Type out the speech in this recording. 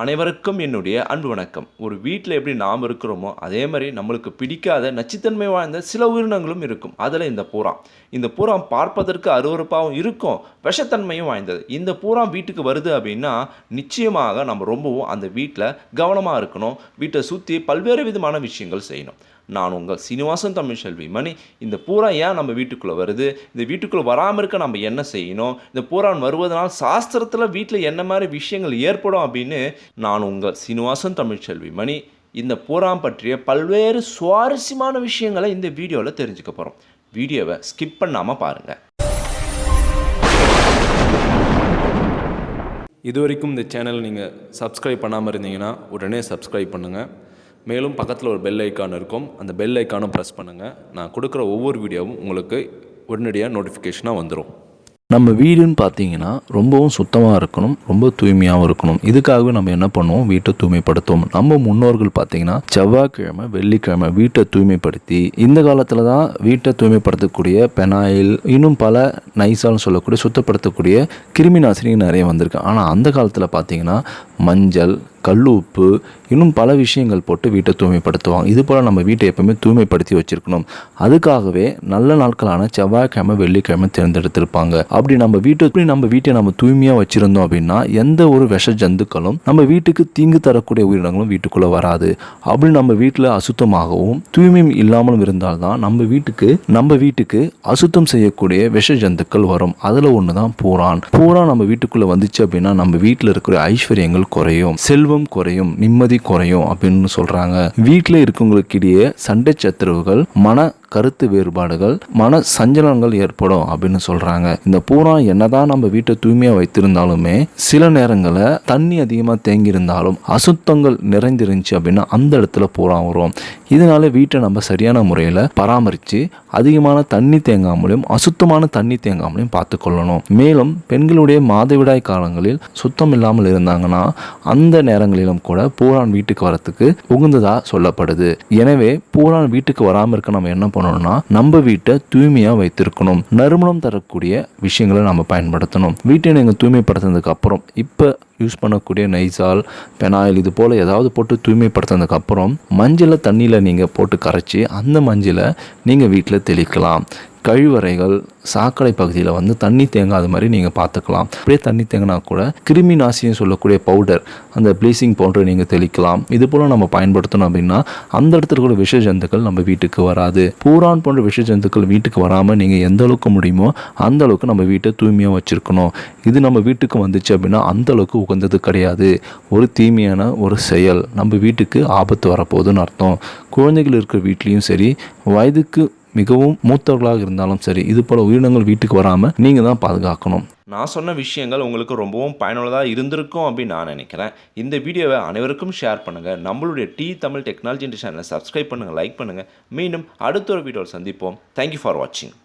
அனைவருக்கும் என்னுடைய அன்பு வணக்கம். ஒரு வீட்டில் எப்படி நாம் இருக்கிறோமோ அதே மாதிரி நம்மளுக்கு பிடிக்காத நச்சுத்தன்மை வாய்ந்த சில உயிரினங்களும் இருக்கும். அதில் இந்த பூரா இந்த பூரா பார்ப்பதற்கு அருவருப்பாகவும் இருக்கும் விஷத்தன்மையும் வாய்ந்தது. இந்த பூரா வீட்டுக்கு வருது அப்படின்னா நிச்சயமாக நம்ம ரொம்பவும் அந்த வீட்டில் கவனமாக இருக்கணும். வீட்டை சுற்றி பல்வேறு விதமான விஷயங்கள் செய்யணும். நான் உங்கள் சீனிவாசன் தமிழ் செல்வி. மணி இந்த பூரா ஏன் நம்ம வீட்டுக்குள்ளே வருது? இந்த வீட்டுக்குள்ளே வராமல் இருக்க நம்ம என்ன செய்யணும்? இந்த பூரான் வருவதனால் சாஸ்திரத்தில் வீட்டில் என்ன மாதிரி விஷயங்கள் ஏற்படும் அப்படின்னு நான் உங்கள் சீனிவாசன் தமிழ் செல்வி. மணி இந்த பூரான் பற்றிய பல்வேறு சுவாரஸ்யமான விஷயங்களை இந்த வீடியோவில் தெரிஞ்சுக்க போகிறோம் வீடியோவை ஸ்கிப் பண்ணாமல் பாருங்கள் இது வரைக்கும் இந்த சேனல் நீங்கள் சப்ஸ்கிரைப் பண்ணாமல் இருந்தீங்கன்னா உடனே சப்ஸ்கிரைப் பண்ணுங்கள் மேலும் பக்கத்தில் ஒரு பெல் ஐக்கான் இருக்கும். அந்த பெல் ஐக்கானும் ப்ரெஸ் பண்ணுங்கள் நான் கொடுக்குற ஒவ்வொரு வீடியோவும் உங்களுக்கு உடனடியாக நோட்டிஃபிகேஷனாக வந்துடும் நம்ம வீடுன்னு பார்த்தீங்கன்னா ரொம்பவும் சுத்தமாக இருக்கணும் ரொம்ப தூய்மையாகவும் இருக்கணும். இதுக்காகவே நம்ம என்ன பண்ணுவோம்? வீட்டை தூய்மைப்படுத்துவோம். நம்ம முன்னோர்கள் பார்த்தீங்கன்னா செவ்வாய்க்கிழமை வெள்ளிக்கிழமை வீட்டை தூய்மைப்படுத்தி இந்த காலத்தில் தான் வீட்டை தூய்மைப்படுத்தக்கூடிய பெனாயில் இன்னும் பல நைசால்னு சொல்லக்கூடிய சுத்தப்படுத்தக்கூடிய கிருமி நாசினி நிறைய வந்திருக்கு. ஆனால் அந்த காலத்தில் பார்த்தீங்கன்னா மஞ்சள் கல் உப்பு இன்னும் பல விஷயங்கள் போட்டு வீட்டை தூய்மைப்படுத்துவாங்க. இது போல் நம்ம வீட்டை எப்பவுமே தூய்மைப்படுத்தி வச்சுருக்கணும். அதுக்காகவே நல்ல நாட்களான செவ்வாய்க்கிழமை வெள்ளிக்கிழமை தேர்ந்தெடுத்திருப்பாங்க. அப்படி நம்ம வீட்டை இப்படி நம்ம வீட்டை நம்ம தூய்மையாக வச்சுருந்தோம் அப்படின்னா எந்த ஒரு விஷ ஜந்துக்களும் நம்ம வீட்டுக்கு தீங்கு தரக்கூடிய உயிரினங்களும் வீட்டுக்குள்ளே வராது. அப்படி நம்ம வீட்டில் அசுத்தமாகவும் தூய்மையும் இல்லாமலும் இருந்தால்தான் நம்ம வீட்டுக்கு நம்ம வீட்டுக்கு அசுத்தம் செய்யக்கூடிய விஷ ஜந்துக்கள் வரும். அதில் ஒன்று தான் பூரான். பூரான் நம்ம வீட்டுக்குள்ளே வந்துச்சு அப்படின்னா நம்ம வீட்டில் இருக்கிற ஐஸ்வர்யங்கள் குறையும். செல்வம் குறையும் நிம்மதி குறையும் அப்படின்னு சொல்றாங்க. வீட்டில் இருக்கவங்களுக்கிடையே சண்டை சத்துருவுகள் மன கருத்து வேறுபாடுகள் மன சஞ்சலங்கள் ஏற்படும் அப்படின்னு சொல்கிறாங்க இந்த பூரா என்னதான் நம்ம வீட்டை தூய்மையாக வைத்திருந்தாலுமே சில நேரங்களில் தண்ணி அதிகமாக தேங்கி இருந்தாலும் அசுத்தங்கள் நிறைந்திருந்துச்சு அப்படின்னா அந்த இடத்துல பூரா வரும் இதனால வீட்டை நம்ம சரியான முறையில் பராமரித்து அதிகமான தண்ணி தேங்காமலையும் அசுத்தமான தண்ணி தேங்காமலையும் பார்த்துக்கொள்ளணும். மேலும் பெண்களுடைய மாதவிடாய் காலங்களில் சுத்தம் இல்லாமல் இருந்தாங்கன்னா அந்த நேரங்களிலும் கூட பூரான் வீட்டுக்கு வரத்துக்கு உகந்ததா சொல்லப்படுது. எனவே பூரான் வீட்டுக்கு வராமல் இருக்க நம்ம என்ன பண்ணணும்னா நம்ம வீட்டை தூய்மையாக வைத்திருக்கணும். நறுமணம் தரக்கூடிய விஷயங்களை நம்ம பயன்படுத்தணும். வீட்டை நீங்கள் தூய்மைப்படுத்தினதுக்கு அப்புறம் இப்போ யூஸ் பண்ணக்கூடிய நைசால் பெனாயில் இது போல் ஏதாவது போட்டு தூய்மைப்படுத்தினதுக்கு அப்புறம் மஞ்சளை தண்ணியில் நீங்கள் போட்டு கரைச்சி அந்த மஞ்சளை நீங்கள் வீட்டில் தெளிக்கலாம். கழிவறைகள் சாக்கடை பகுதியில் வந்து தண்ணி தேங்காத மாதிரி நீங்கள் பார்த்துக்கலாம். அப்படியே தண்ணி தேங்கினா கூட கிருமி நாசின்னு சொல்லக்கூடிய பவுடர் அந்த ப்ளீச்சிங் பவுடர் நீங்கள் தெளிக்கலாம். இது போல் நம்ம பயன்படுத்தணும் அப்படின்னா அந்த இடத்துல கூட விஷ ஜந்துக்கள் நம்ம வீட்டுக்கு வராது. பூரான் போன்ற விஷ ஜந்துக்கள் வீட்டுக்கு வராமல் நீங்கள் எந்த அளவுக்கு முடியுமோ அந்த அளவுக்கு நம்ம வீட்டை தூய்மையாக வச்சுருக்கணும். இது நம்ம வீட்டுக்கு வந்துச்சு அப்படின்னா அந்த அளவுக்கு உகந்தது கிடையாது. ஒரு தீமையான ஒரு செயல். நம்ம வீட்டுக்கு ஆபத்து வரப்போகுதுன்னு அர்த்தம். குழந்தைகள் இருக்கிற வீட்லேயும் சரி வயதுக்கு மிகவும் மூத்தவர்களாக இருந்தாலும் சரி இது போல உயிரினங்கள் வீட்டுக்கு வராமல் நீங்கள் தான் பாதுகாக்கணும். நான் சொன்ன விஷயங்கள் உங்களுக்கு ரொம்பவும் பயனுள்ளதாக இருந்திருக்கும் அப்படின்னு நான் நினைக்கிறேன். இந்த வீடியோவை அனைவருக்கும் ஷேர் பண்ணுங்கள் நம்மளுடைய டி தமிழ் டெக்னாலஜி சேனலை சப்ஸ்கிரைப் பண்ணுங்கள் லைக் பண்ணுங்கள் மீண்டும் அடுத்த ஒரு வீடியோவில் சந்திப்போம். தேங்க்யூ ஃபார் வாட்சிங்